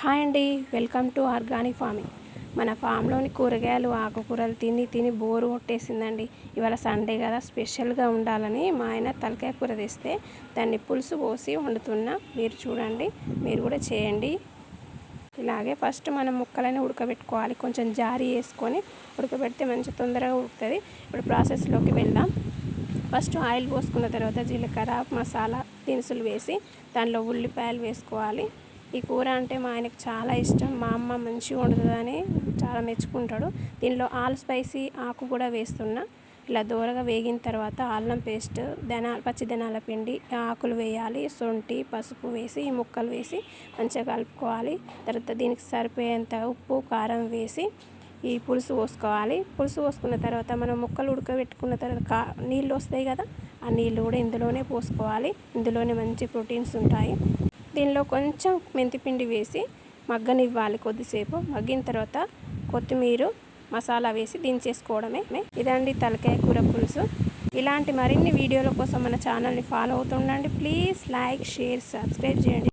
Hi అండి welcome to organic farming. మన ఫామ్లోని కూరగాయలు ఆకుకూరలు తిని తిని బోరు కొట్టేసిందండి. ఇవాళ సండే కదా స్పెషల్గా ఉండాలని మా ఆయన తలకాయ కూర తెస్తే దాన్ని పులుసు పోసి వండుతున్నా. మీరు చూడండి మీరు కూడా చేయండి. ఇలాగే ఫస్ట్ మనం ముక్కలని ఉడకబెట్టుకోవాలి. కొంచెం జారీ వేసుకొని ఉడకబెడితే మంచి తొందరగా ఉడుకుతుంది. ఇప్పుడు ప్రాసెస్లోకి వెళ్దాం. ఫస్ట్ ఆయిల్ పోసుకున్న తర్వాత జీలకర్ర మసాలా దినుసులు వేసి దానిలో ఉల్లిపాయలు వేసుకోవాలి. ఈ కూర అంటే మా ఆయనకు చాలా ఇష్టం. మా అమ్మ మంచిగా వండుతుందని చాలా మెచ్చుకుంటాడు. దీనిలో ఆల్ స్పైసీ ఆకు కూడా వేస్తున్నా. ఇలా దూరగా వేగిన తర్వాత అల్లం పేస్ట్ ధనా పచ్చి ధనాల పిండి ఆకులు వేయాలి. శొంఠి పసుపు వేసి ఈ ముక్కలు వేసి మంచిగా కలుపుకోవాలి. తర్వాత దీనికి సరిపోయేంత ఉప్పు కారం వేసి ఈ పులుసు పోసుకోవాలి. పులుసు పోసుకున్న తర్వాత మనం ముక్కలు ఉడకబెట్టుకున్న తర్వాత కా నీళ్ళు వస్తాయి కదా ఆ నీళ్ళు కూడా ఇందులోనే పోసుకోవాలి. ఇందులోనే మంచి ప్రోటీన్స్ ఉంటాయి. దీనిలో కొంచెం మెంతిపిండి వేసి మగ్గనివ్వాలి కొద్దిసేపు. మగ్గిన తర్వాత కొత్తిమీర మసాలా వేసి దించేసుకోవడమే. ఇదండి తలకాయ కూర పులుసు. ఇలాంటి మరిన్ని వీడియోల కోసం మన ఛానల్ని ఫాలో అవుతుండండి ప్లీజ్ లైక్ షేర్ సబ్స్క్రైబ్ చేయండి.